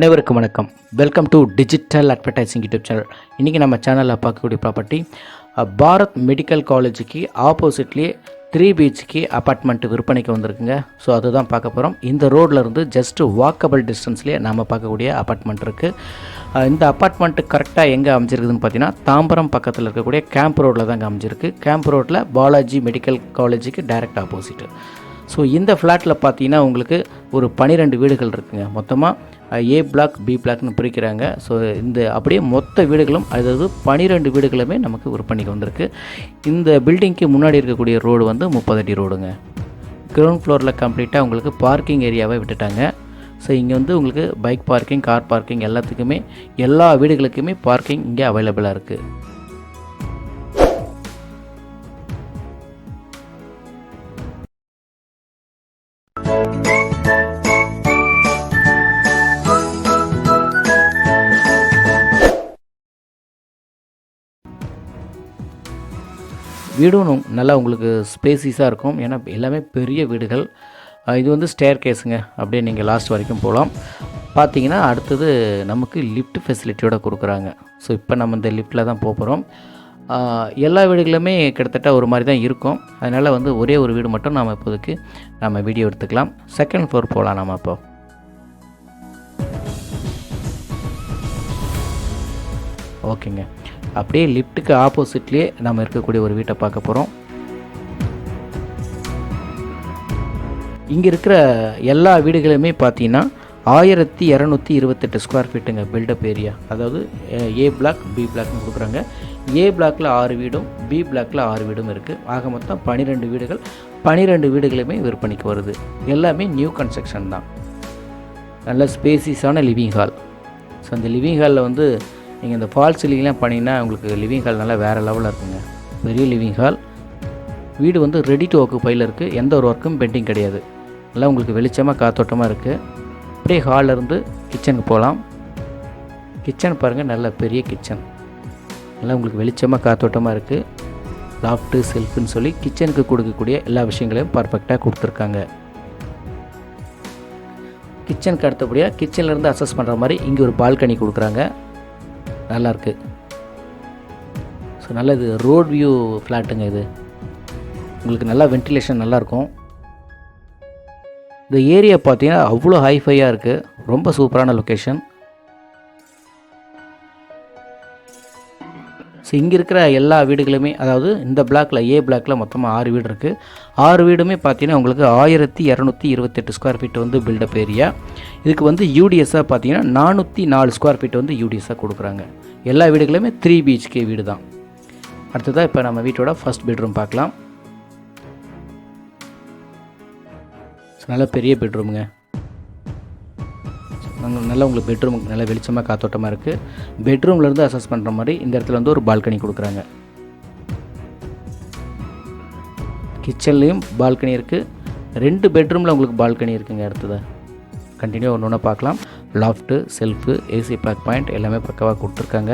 அனைவருக்கும் வணக்கம். Welcome to digital advertising YouTube channel இன்றைக்கி நம்ம சேனலில் பார்க்கக்கூடிய ப்ராப்பர்ட்டி பாரத் மெடிக்கல் காலேஜுக்கு ஆப்போசிட்லேயே த்ரீ பிஹெச்கே அப்பார்ட்மெண்ட் விற்பனைக்கு வந்திருக்குங்க. ஸோ அதுதான் பார்க்க போகிறோம் இந்த ரோட்லேருந்து இருந்து வாக்கபிள் டிஸ்டன்ஸ்லேயே நம்ம பார்க்கக்கூடிய அப்பார்ட்மெண்ட் இருக்குது இந்த அப்பார்ட்மெண்ட்டு கரெக்டாக எங்கே அமைஞ்சிருக்குதுன்னு பார்த்தீங்கன்னா தாம்பரம் பக்கத்தில் இருக்கக்கூடிய கேம்ப் ரோட்டில் தாங்க அமைஞ்சிருக்கு. கேம்ப் ரோட்டில் பாலாஜி மெடிக்கல் காலேஜுக்கு டைரக்ட் ஆப்போசிட்டு ஸோ இந்த ஃப்ளாட்டில் பார்த்தீங்கன்னா உங்களுக்கு ஒரு பன்னிரெண்டு வீடுகள் இருக்குங்க. மொத்தமாக ஏ பிளாக் பி பிளாக்னு பிரிக்கிறாங்க. ஸோ இந்த அப்படியே மொத்த வீடுகளும் அதாவது பனிரெண்டு வீடுகளுமே நமக்கு விற்பனைக்கு வந்திருக்கு. இந்த பில்டிங்க்கு முன்னாடி இருக்கக்கூடிய ரோடு வந்து முப்பது அடி ரோடுங்க கிரவுண்ட் ஃப்ளோரில் கம்ப்ளீட்டாக உங்களுக்கு பார்க்கிங் ஏரியாவை விட்டுட்டாங்க. ஸோ இங்கே வந்து உங்களுக்கு பைக் பார்க்கிங் கார் பார்க்கிங் எல்லாத்துக்குமே எல்லா வீடுகளுக்குமே பார்க்கிங் இங்கே அவைலபிளாக இருக்குது வீடும் நல்லா உங்களுக்கு ஸ்பேசிஸாக இருக்கும். ஏன்னா எல்லாமே பெரிய வீடுகள். இது வந்து ஸ்டேர் கேஸுங்க அப்படியே நீங்கள் லாஸ்ட் வரைக்கும் போகலாம். பார்த்தீங்கன்னா அடுத்தது நமக்கு லிஃப்ட் ஃபெசிலிட்டியோடு கொடுக்குறாங்க. ஸோ இப்போ நம்ம இந்த லிஃப்ட்டில் தான் போக போகிறோம் எல்லா வீடுகளுமே கிட்டத்தட்ட ஒரு மாதிரி தான் இருக்கும். அதனால் வந்து ஒரே ஒரு வீடு மட்டும் நாம் இப்போதைக்கு நம்ம வீடியோ எடுத்துக்கலாம். செகண்ட் ஃப்ளோர் போகலாம் நம்ம அப்போ. ஓகேங்க. அப்படியே லிஃப்ட்டுக்கு ஆப்போசிட்லேயே நம்ம இருக்கக்கூடிய ஒரு வீட்டை பார்க்க போகிறோம் இங்கே இருக்கிற எல்லா வீடுகளுமே பார்த்தீங்கன்னா ஆயிரத்தி இரநூத்தி இருபத்தெட்டு ஸ்கொயர் ஃபீட்டுங்க பில்டப் ஏரியா அதாவது ஏ பிளாக் பி பிளாக்னு கொடுக்குறாங்க. ஏ பிளாக்கில் ஆறு வீடும் பி பிளாக்கில் ஆறு வீடும் இருக்குது ஆக மொத்தம் பன்னிரெண்டு வீடுகள். பன்னிரெண்டு வீடுகளுமே விற்பனைக்கு வருது. எல்லாமே நியூ கன்ஸ்ட்ரக்ஷன் தான். நல்ல ஸ்பேசிஸான லிவிங் ஹால் ஸோ அந்த லிவிங் ஹாலில் வந்து நீங்கள் இந்த ஃபால் சீலிங்லாம் பண்ணிங்கன்னா உங்களுக்கு லிவிங் ஹால் நல்லா வேறு லெவலில் இருக்குங்க. பெரிய லிவிங் ஹால் வீடு வந்து ரெடி டு ஆக்குப்பையில் இருக்குது எந்த ஒரு ஒர்க்கும் பெண்டிங் கிடையாது. நல்லா உங்களுக்கு வெளிச்சமாக காத்தோட்டமாக இருக்குது அப்படியே ஹாலில் கிச்சனுக்கு போகலாம். கிச்சன் பாருங்கள் நல்ல பெரிய கிச்சன் நல்லா உங்களுக்கு வெளிச்சமாக காத்தோட்டமாக இருக்குது லாஃப்ட்டு செல்ஃபுன்னு சொல்லி கிச்சனுக்கு கொடுக்கக்கூடிய எல்லா விஷயங்களையும் பர்ஃபெக்டாக கொடுத்துருக்காங்க. கிச்சனுக்கு அடுத்தபடியாக கிச்சன்லேருந்து அசஸ் பண்ணுற மாதிரி இங்கே ஒரு பால்கனி கொடுக்குறாங்க. நல்லாயிருக்கு. ஸோ நல்ல இது ரோட் வியூ ஃப்ளாட்டுங்க இது. உங்களுக்கு நல்லா வென்டிலேஷன் நல்லாயிருக்கும். இந்த ஏரியா பார்த்தீங்கன்னா அவ்வளோ ஹைஃபையாக இருக்குது ரொம்ப சூப்பரான லொக்கேஷன் ஸோ இங்கே இருக்கிற எல்லா வீடுகளுமே அதாவது இந்த பிளாக்கில் ஏ பிளாக்கில் மொத்தமாக ஆறு வீடு இருக்குது ஆறு வீடுமே பார்த்தீங்கன்னா உங்களுக்கு ஆயிரத்தி இரநூத்தி இருபத்தெட்டு ஸ்கொயர் ஃபீட் வந்து பில்டப் ஏரியா இதுக்கு வந்து யூடிஎஸ்ஸாக பார்த்தீங்கன்னா நானூற்றி நாலு ஸ்கொயர் ஃபீட் வந்து யூடிஎஸ்ஸாக கொடுக்குறாங்க. எல்லா வீடுகளுமே த்ரீ பிஹெச்கே வீடு தான். அடுத்ததாக இப்போ நம்ம வீட்டோட ஃபர்ஸ்ட் பெட்ரூம் பார்க்கலாம். நல்ல பெரிய பெட்ரூமுங்க நல்லா உங்களுக்கு பெட்ரூம் நல்லா வெளிச்சமாக காத்தோட்டமாக இருக்குது பெட்ரூம்லேருந்து அசஸ் பண்ணுற மாதிரி இந்த இடத்துல வந்து ஒரு பால்கனி கொடுக்குறாங்க. கிச்சன்லேயும் பால்கனி இருக்குது ரெண்டு பெட்ரூமில் உங்களுக்கு பால்கனி இருக்குங்க அடுத்தது. கண்டினியூ ஒன்று ஒன்று பார்க்கலாம். Loft shelf AC back point எல்லாமே பக்கவாக கொடுத்துருக்காங்க.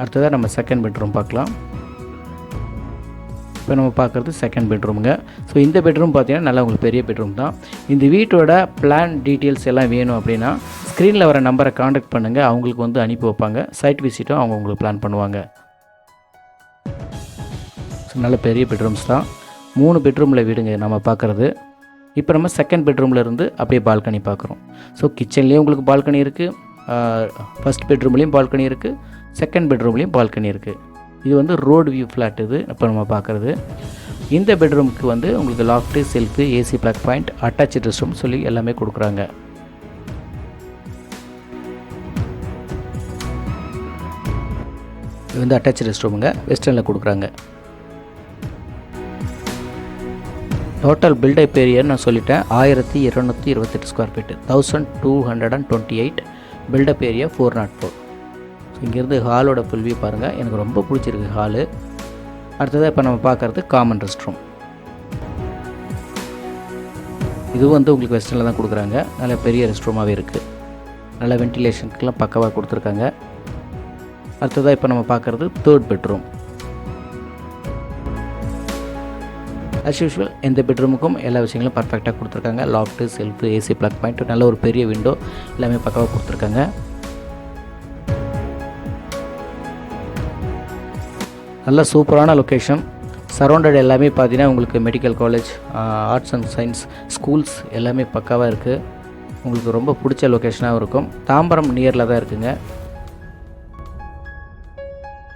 அடுத்ததாக நம்ம செகண்ட் பெட்ரூம் பார்க்கலாம். இப்போ நம்ம பார்க்குறது செகண்ட் பெட்ரூமுங்க ஸோ இந்த பெட்ரூம் பார்த்தீங்கன்னா நல்லா உங்களுக்கு பெரிய பெட்ரூம் தான். இந்த வீட்டோட பிளான் டீட்டெயில்ஸ் எல்லாம் வேணும் அப்படின்னா ஸ்க்ரீனில் வர நம்பரை காண்டாக்ட் பண்ணுங்கள் அவங்களுக்கு வந்து அனுப்பி வைப்பாங்க. சைட் விசிட்டும் அவங்க உங்களுக்கு பிளான் பண்ணுவாங்க. ஸோ நல்ல பெரிய பெட்ரூம்ஸ் தான். மூணு பெட்ரூமில் வீடுங்க நம்ம பார்க்குறது. இப்போ நம்ம செகண்ட் பெட்ரூமில் இருந்து அப்படியே பால்கனி பார்க்குறோம். ஸோ கிச்சன்லேயும் உங்களுக்கு பால்கனி இருக்குது ஃபஸ்ட் பெட்ரூம்லேயும் பால்கனி இருக்குது செகண்ட் பெட்ரூம்லேயும் பால்கனி இருக்குது இது வந்து ரோடு வியூ ஃப்ளாட் இது இப்போ நம்ம பார்க்குறது இந்த பெட்ரூமுக்கு வந்து உங்களுக்கு loft shelf AC plug point attach rest room சொல்லி எல்லாமே கொடுக்குறாங்க. இது வந்து அட்டாச் ரெஸ்ட் ரூமுங்க வெஸ்டர்னில் கொடுக்குறாங்க. டோட்டல் பில்டப் ஏரியான்னு நான் சொல்லிட்டேன் ஆயிரத்தி இரநூத்தி இருபத்தெட்டு square feet thousand two hundred and twenty eight built up area four naught four இங்கேருந்து ஹாலோட புல்வியை பாருங்கள் எனக்கு ரொம்ப பிடிச்சிருக்கு ஹாலு. அடுத்ததாக இப்போ நம்ம பார்க்குறது காமன் ரெஸ்ட் ரூம் இதுவும் வந்து உங்களுக்கு வெஸ்டர்னில் தான் கொடுக்குறாங்க. நல்ல பெரிய ரெஸ்ட் ரூமாகவே இருக்குது நல்ல வென்டிலேஷனுக்கெல்லாம் பக்கவாக கொடுத்துருக்காங்க. அடுத்ததாக இப்போ நம்ம பார்க்குறது தேர்ட் பெட்ரூம் அஸ் யூஷுவல் எந்த பெட்ரூமுக்கும் எல்லா விஷயங்களும் பர்ஃபெக்டாக கொடுத்துருக்காங்க. Loft shelf AC plug point நல்ல ஒரு பெரிய விண்டோ எல்லாமே பக்கவாக கொடுத்துருக்காங்க. நல்ல சூப்பரான லொக்கேஷன் சரௌண்டட் எல்லாமே பார்த்தீங்கன்னா உங்களுக்கு medical college arts and science schools எல்லாமே பக்காவாக இருக்குது உங்களுக்கு ரொம்ப பிடிச்ச லொக்கேஷனாகவும் இருக்கும். தாம்பரம் நியரில் தான் இருக்குங்க.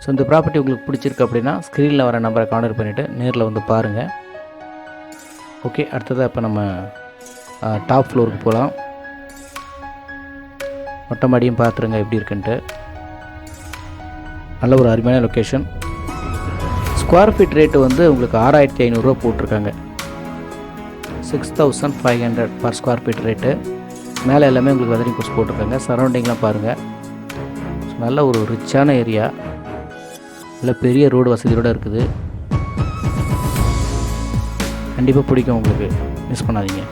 ஸோ இந்த ப்ராப்பர்ட்டி உங்களுக்கு பிடிச்சிருக்கு அப்படின்னா ஸ்க்ரீனில் வர நம்பரை கான்டர் பண்ணிவிட்டு நேரில் வந்து பாருங்கள் ஓகே அடுத்ததாக இப்போ நம்ம டாப் ஃப்ளோருக்கு போகலாம் மொட்டை மாடியும் பார்த்துருங்க எப்படி இருக்குன்ட்டு. நல்ல ஒரு அருமையான லொக்கேஷன் ஸ்கொயர் ஃபீட் ரேட்டு வந்து உங்களுக்கு ஆறாயிரத்தி ஐநூறுரூவா போட்டிருக்காங்க. Six thousand five hundred per square feet rate மேலே எல்லாமே உங்களுக்கு வெதரிங் கோர்ஸ் போட்டிருக்காங்க. சரௌண்டிங்லாம் பாருங்கள் நல்ல ஒரு ரிச்சான ஏரியா நல்ல பெரிய ரோடு வசதியோடு இருக்குது. கண்டிப்பாக பிடிக்கும் உங்களுக்கு. மிஸ் பண்ணாதீங்க.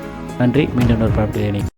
நன்றி. மீண்டும் ஒரு ப்ராப்பர்ட்டி